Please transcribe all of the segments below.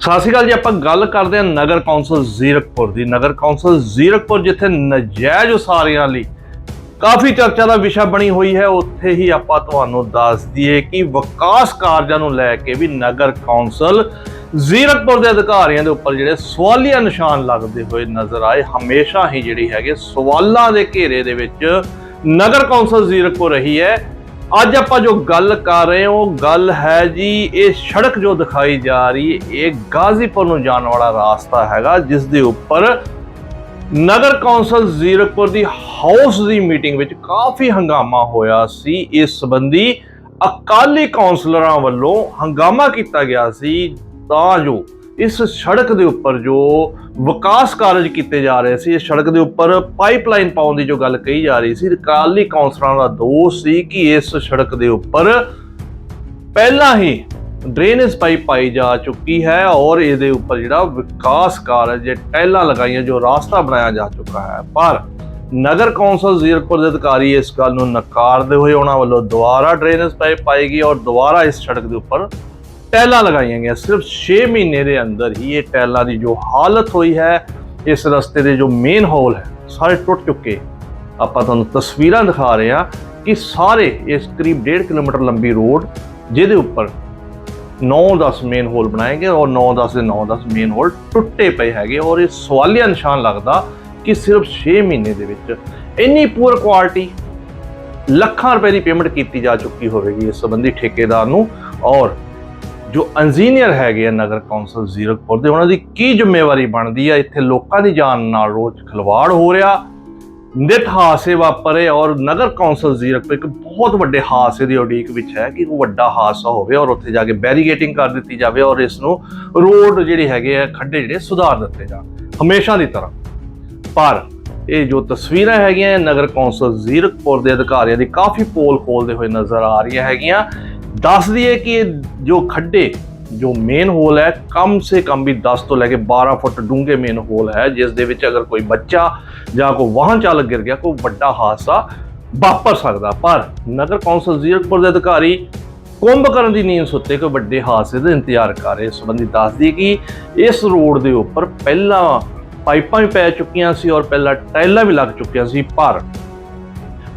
ਸਤਿ ਸ਼੍ਰੀ ਅਕਾਲ ਜੀ, ਆਪਾਂ ਗੱਲ ਕਰਦੇ ਹਾਂ ਨਗਰ ਕੌਂਸਲ ਜ਼ੀਰਕਪੁਰ ਦੀ। ਨਗਰ ਕੌਂਸਲ ਜ਼ੀਰਕਪੁਰ ਜਿੱਥੇ ਨਜਾਇਜ਼ ਉਸਾਰੀਆਂ ਲਈ ਕਾਫੀ ਚਰਚਾ ਦਾ ਵਿਸ਼ਾ ਬਣੀ ਹੋਈ ਹੈ। ਉੱਥੇ ਹੀ ਆਪਾਂ ਤੁਹਾਨੂੰ ਦੱਸ ਦਈਏ ਕਿ ਵਿਕਾਸ ਕਾਰਜਾਂ ਨੂੰ ਲੈ ਕੇ ਵੀ ਨਗਰ ਕੌਂਸਲ ਜ਼ੀਰਕਪੁਰ ਦੇ ਅਧਿਕਾਰੀਆਂ ਦੇ ਉੱਪਰ ਜਿਹੜੇ ਸਵਾਲੀਆ ਨਿਸ਼ਾਨ ਲੱਗਦੇ ਹੋਏ ਨਜ਼ਰ ਆਏ। ਹਮੇਸ਼ਾ ਹੀ ਜਿਹੜੀ ਹੈਗੇ ਸਵਾਲਾਂ ਦੇ ਘੇਰੇ ਦੇ ਵਿੱਚ ਨਗਰ ਕੌਂਸਲ ਜ਼ੀਰਕਪੁਰ ਰਹੀ ਹੈ। ਅੱਜ ਆਪਾਂ ਜੋ ਗੱਲ ਕਰ ਰਹੇ ਹਾਂ, ਉਹ ਗੱਲ ਹੈ ਜੀ, ਇਹ ਸੜਕ ਜੋ ਦਿਖਾਈ ਜਾ ਰਹੀ ਹੈ, ਇਹ ਗਾਜ਼ੀਪੁਰ ਨੂੰ ਜਾਣ ਵਾਲਾ ਰਾਸਤਾ ਹੈਗਾ, ਜਿਸ ਦੇ ਉੱਪਰ ਨਗਰ ਕੌਂਸਲ ਜ਼ੀਰਕਪੁਰ ਦੀ ਹਾਊਸ ਦੀ ਮੀਟਿੰਗ ਵਿੱਚ ਕਾਫੀ ਹੰਗਾਮਾ ਹੋਇਆ ਸੀ। ਇਸ ਸੰਬੰਧੀ ਅਕਾਲੀ ਕੌਂਸਲਰਾਂ ਵੱਲੋਂ ਹੰਗਾਮਾ ਕੀਤਾ ਗਿਆ ਸੀ। ਤਾਂ ਜੋ ਇਸ ਸੜਕ ਦੇ ਉੱਪਰ ਜੋ ਵਿਕਾਸ ਕਾਰਜ ਕੀਤੇ ਜਾ ਰਹੇ ਸੀ ਇਸ ਸੜਕ ਦੇ ਉੱਪਰ ਪਾਈਪਲਾਈਨ ਪਾਉਣ ਦੀ ਜੋ ਗੱਲ ਕਹੀ ਜਾ ਰਹੀ ਸੀ, ਅਕਾਲੀ ਕੌਂਸਲਰਾਂ ਦਾ ਦੋਸ਼ ਸੀ ਕਿ ਇਸ ਸੜਕ ਦੇ ਉੱਪਰ ਪਹਿਲਾਂ ਹੀ ਡਰੇਨੇਜ ਪਾਈਪ ਪਾਈ ਜਾ ਚੁੱਕੀ ਹੈ ਔਰ ਇਹਦੇ ਉੱਪਰ ਜਿਹੜਾ ਵਿਕਾਸ ਕਾਰਜ ਟੈਲਾਂ ਲਗਾਈਆਂ ਜੋ ਰਾਸਤਾ ਬਣਾਇਆ ਜਾ ਚੁੱਕਾ ਹੈ। ਪਰ ਨਗਰ ਕੌਂਸਲ ਜ਼ੀਰਕਪੁਰ ਦੇ ਅਧਿਕਾਰੀ ਇਸ ਗੱਲ ਨੂੰ ਨਕਾਰਦੇ ਹੋਏ ਉਹਨਾਂ ਵੱਲੋਂ ਦੁਬਾਰਾ ਡਰੇਨੇਜ ਪਾਈਪ ਪਾਈ ਗਈ ਔਰ ਦੁਬਾਰਾ ਇਸ ਸੜਕ ਦੇ ਉੱਪਰ ਟੈਲਾਂ ਲਗਾਈਆਂ ਗਈਆਂ। ਸਿਰਫ 6 ਮਹੀਨੇ ਦੇ ਅੰਦਰ ਹੀ ਇਹ ਟੈਲਾਂ ਦੀ ਜੋ ਹਾਲਤ ਹੋਈ ਹੈ, ਇਸ ਰਸਤੇ ਦੇ ਜੋ ਮੇਨ ਹੋਲ ਹੈ, ਸਾਰੇ ਟੁੱਟ ਚੁੱਕੇ। ਆਪਾਂ ਤੁਹਾਨੂੰ ਤਸਵੀਰਾਂ ਦਿਖਾ ਰਹੇ ਹਾਂ ਕਿ ਸਾਰੇ ਇਸ ਕਰੀਬ 1.5 ਕਿਲੋਮੀਟਰ ਲੰਬੀ ਰੋਡ, ਜਿਹਦੇ ਉੱਪਰ 9-10 ਮੇਨ ਹੋਲ ਬਣਾਏ ਗਏ ਔਰ 9-10 ਦੇ 9-10 ਮੇਨ ਹੋਲ ਟੁੱਟੇ ਪਏ ਹੈਗੇ। ਔਰ ਇਹ ਸਵਾਲੀਆ ਨਿਸ਼ਾਨ ਲੱਗਦਾ ਕਿ ਸਿਰਫ 6 ਮਹੀਨੇ ਦੇ ਵਿੱਚ ਇੰਨੀ ਪੂਰ ਕੁਆਲਿਟੀ ਲੱਖਾਂ ਰੁਪਏ ਦੀ ਪੇਮੈਂਟ ਕੀਤੀ ਜਾ ਚੁੱਕੀ ਹੋਵੇਗੀ ਇਸ ਸੰਬੰਧੀ ਠੇਕੇਦਾਰ ਨੂੰ। ਔਰ ਜੋ ਇੰਜੀਨੀਅਰ ਹੈਗੇ ਆ ਨਗਰ ਕੌਂਸਲ ਜ਼ੀਰਕਪੁਰ ਦੇ, ਉਹਨਾਂ ਦੀ ਕੀ ਜ਼ਿੰਮੇਵਾਰੀ ਬਣਦੀ ਆ? ਇੱਥੇ ਲੋਕਾਂ ਦੀ ਜਾਨ ਨਾਲ ਰੋਜ਼ ਖਿਲਵਾੜ ਹੋ ਰਿਹਾ, ਨਿਤ ਹਾਦਸੇ ਵਾਪਰੇ ਔਰ ਨਗਰ ਕੌਂਸਲ ਜ਼ੀਰਕਪੁਰ ਇੱਕ ਬਹੁਤ ਵੱਡੇ ਹਾਦਸੇ ਦੀ ਉਡੀਕ ਵਿੱਚ ਹੈ ਕਿ ਉਹ ਵੱਡਾ ਹਾਦਸਾ ਹੋਵੇ ਔਰ ਉੱਥੇ ਜਾ ਕੇ ਬੈਰੀਗੇਟਿੰਗ ਕਰ ਦਿੱਤੀ ਜਾਵੇ ਔਰ ਇਸ ਨੂੰ ਰੋਡ ਜਿਹੜੇ ਹੈਗੇ ਆ, ਖੱਡੇ ਜਿਹੜੇ ਸੁਧਾਰ ਦਿੱਤੇ ਜਾਣ, ਹਮੇਸ਼ਾ ਦੀ ਤਰ੍ਹਾਂ। ਪਰ ਇਹ ਜੋ ਤਸਵੀਰਾਂ ਹੈਗੀਆਂ ਨਗਰ ਕੌਂਸਲ ਜ਼ੀਰਕਪੁਰ ਦੇ ਅਧਿਕਾਰੀਆਂ ਦੀ ਕਾਫੀ ਪੋਲ ਖੋਲਦੇ ਹੋਏ ਨਜ਼ਰ ਆ ਰਹੀਆਂ ਹੈਗੀਆਂ। ਦੱਸ ਦਈਏ ਕਿ ਇਹ ਜੋ ਖੱਡੇ, ਜੋ ਮੇਨ ਹੋਲ ਹੈ, ਕਮ ਸੇ ਕਮ ਵੀ 10 ਤੋਂ ਲੈ ਕੇ 12 ਫੁੱਟ ਡੂੰਘੇ ਮੇਨ ਹੋਲ ਹੈ, ਜਿਸ ਦੇ ਵਿੱਚ ਅਗਰ ਕੋਈ ਬੱਚਾ ਜਾਂ ਕੋਈ ਵਾਹਨ ਚਾਲਕ ਗਿਰ ਗਿਆ, ਕੋਈ ਵੱਡਾ ਹਾਦਸਾ ਵਾਪਰ ਸਕਦਾ। ਪਰ ਨਗਰ ਕੌਂਸਲ ਜ਼ੀਰਕਪੁਰ ਦੇ ਅਧਿਕਾਰੀ ਕੁੰਭ ਕਰਨ ਦੀ ਨੀਂਦ ਸੁੱਤੇ ਕੋਈ ਵੱਡੇ ਹਾਦਸੇ ਦਾ ਇੰਤਜ਼ਾਰ ਕਰ ਰਹੇ। ਸੰਬੰਧੀ ਦੱਸਦੀ ਕਿ ਇਸ ਰੋਡ ਦੇ ਉੱਪਰ ਪਹਿਲਾਂ ਪਾਈਪਾਂ ਵੀ ਪੈ ਚੁੱਕੀਆਂ ਸੀ ਔਰ ਪਹਿਲਾਂ ਟਾਈਲਾਂ ਵੀ ਲੱਗ ਚੁੱਕੀਆਂ ਸੀ, ਪਰ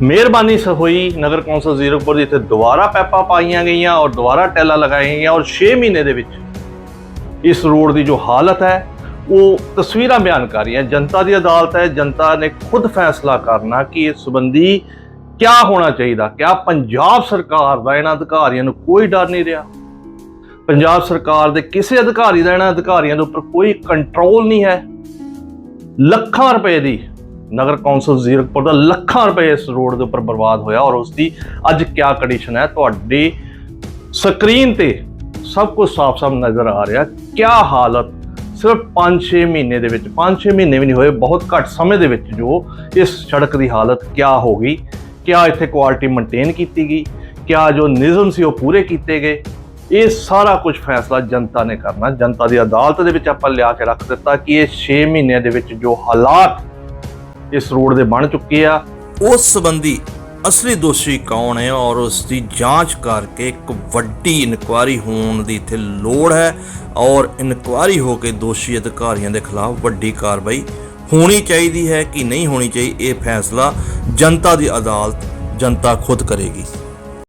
ਮਿਹਰਬਾਨੀ ਸ ਹੋਈ ਨਗਰ ਕੌਂਸਲ ਜ਼ੀਰਕਪੁਰ ਦੀ। ਇੱਥੇ ਦੁਬਾਰਾ ਪੈਪਾਂ ਪਾਈਆਂ ਗਈਆਂ ਔਰ ਦੁਬਾਰਾ ਟੈਲਾਂ ਲਗਾਈਆਂ ਗਈਆਂ ਔਰ 6 ਮਹੀਨੇ ਦੇ ਵਿੱਚ ਇਸ ਰੋਡ ਦੀ ਜੋ ਹਾਲਤ ਹੈ, ਉਹ ਤਸਵੀਰਾਂ ਬਿਆਨ ਕਰ ਰਹੀਆਂ ਜਨਤਾ ਦੀ ਅਦਾਲਤ ਹੈ, ਜਨਤਾ ਨੇ ਖੁਦ ਫੈਸਲਾ ਕਰਨਾ ਕਿ ਇਸ ਸੰਬੰਧੀ ਕਿਆ ਹੋਣਾ ਚਾਹੀਦਾ, ਕਿਆ ਪੰਜਾਬ ਸਰਕਾਰ ਦਾ ਇਹਨਾਂ ਅਧਿਕਾਰੀਆਂ ਨੂੰ ਕੋਈ ਡਰ ਨਹੀਂ ਰਿਹਾ? ਪੰਜਾਬ ਸਰਕਾਰ ਦੇ ਕਿਸੇ ਅਧਿਕਾਰੀ ਦਾ ਇਹਨਾਂ ਅਧਿਕਾਰੀਆਂ ਦੇ ਉੱਪਰ ਕੋਈ ਕੰਟਰੋਲ ਨਹੀਂ ਹੈ? ਲੱਖਾਂ ਰੁਪਏ ਦੀ ਨਗਰ ਕੌਂਸਲ ਜ਼ੀਰਕਪੁਰ ਦਾ ਲੱਖਾਂ ਰੁਪਏ ਇਸ ਰੋਡ ਦੇ ਉੱਪਰ ਬਰਬਾਦ ਹੋਇਆ ਔਰ ਉਸ ਦੀ ਅੱਜ ਕਿਆ ਕੰਡੀਸ਼ਨ ਹੈ? ਤੁਹਾਡੀ ਸਕਰੀਨ ਤੇ ਸਭ ਕੁਝ ਸਾਫ਼-ਸਾਫ਼ ਨਜ਼ਰ ਆ ਰਿਹਾ। ਕਿਆ ਹਾਲਤ? ਸਿਰਫ 5-6 ਮਹੀਨੇ ਦੇ ਵਿੱਚ 5-6 ਮਹੀਨੇ ਵੀ ਨਹੀਂ ਹੋਏ, ਬਹੁਤ ਘੱਟ ਸਮੇਂ ਦੇ ਵਿੱਚ ਜੋ ਇਸ ਸੜਕ ਦੀ ਹਾਲਤ ਕਿਆ ਹੋ ਗਈ? ਕਿਆ ਇੱਥੇ ਕੁਆਲਿਟੀ ਮੇਨਟੇਨ ਕੀਤੀ ਗਈ? ਕਿਆ ਜੋ ਨਿਯਮ ਸੀ ਉਹ ਪੂਰੇ ਕੀਤੇ ਗਏ? ਇਹ ਸਾਰਾ ਕੁਝ ਫੈਸਲਾ ਜਨਤਾ ਨੇ ਕਰਨਾ। ਜਨਤਾ ਦੀ ਅਦਾਲਤ ਦੇ ਵਿੱਚ ਆਪਾਂ ਲਿਆ ਕੇ ਰੱਖ ਦਿੱਤਾ ਕਿ ਇਹ 6 ਮਹੀਨਿਆਂ ਦੇ ਵਿੱਚ ਜੋ ਹਾਲਾਤ ਇਸ ਰੋਡ ਦੇ ਬਣ ਚੁੱਕੇ ਆ। ਉਸ ਸੰਬੰਧੀ ਅਸਲੀ ਦੋਸ਼ੀ ਕੌਣ ਹੈ ਔਰ ਉਸ ਦੀ ਜਾਂਚ ਕਰਕੇ ਇੱਕ ਵੱਡੀ ਇਨਕੁਆਇਰੀ ਹੋਣ ਦੀ ਇੱਥੇ ਲੋੜ ਹੈ ਔਰ ਇਨਕੁਆਇਰੀ ਹੋ ਕੇ ਦੋਸ਼ੀ ਅਧਿਕਾਰੀਆਂ ਦੇ ਖਿਲਾਫ ਵੱਡੀ ਕਾਰਵਾਈ ਹੋਣੀ ਚਾਹੀਦੀ ਹੈ ਕਿ ਨਹੀਂ ਹੋਣੀ ਚਾਹੀਦੀ ਇਹ ਫੈਸਲਾ ਜਨਤਾ ਦੀ ਅਦਾਲਤ ਜਨਤਾ ਖੁਦ ਕਰੇਗੀ।